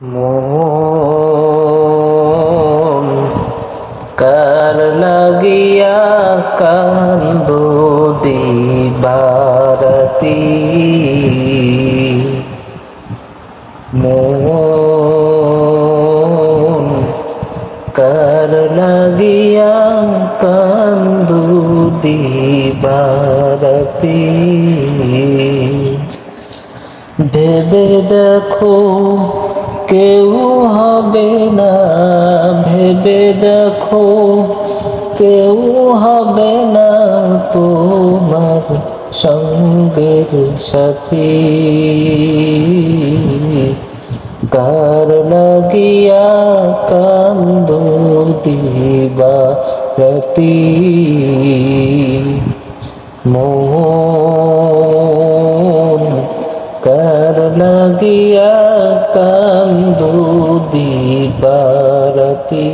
মন কার লাগিয়া কান্দ দিবারতি? মন কার লাগিয়া কান্দ দিবারতি? ভেবে দেখো কেউ হবে না, ভেবে দেখো। কেউ হবে না তোমার সঙ্গের সাথী। কার লাগিয়া কান্দ দিবা রাতি? মন কার লাগিয়া কান্দু দিবারতি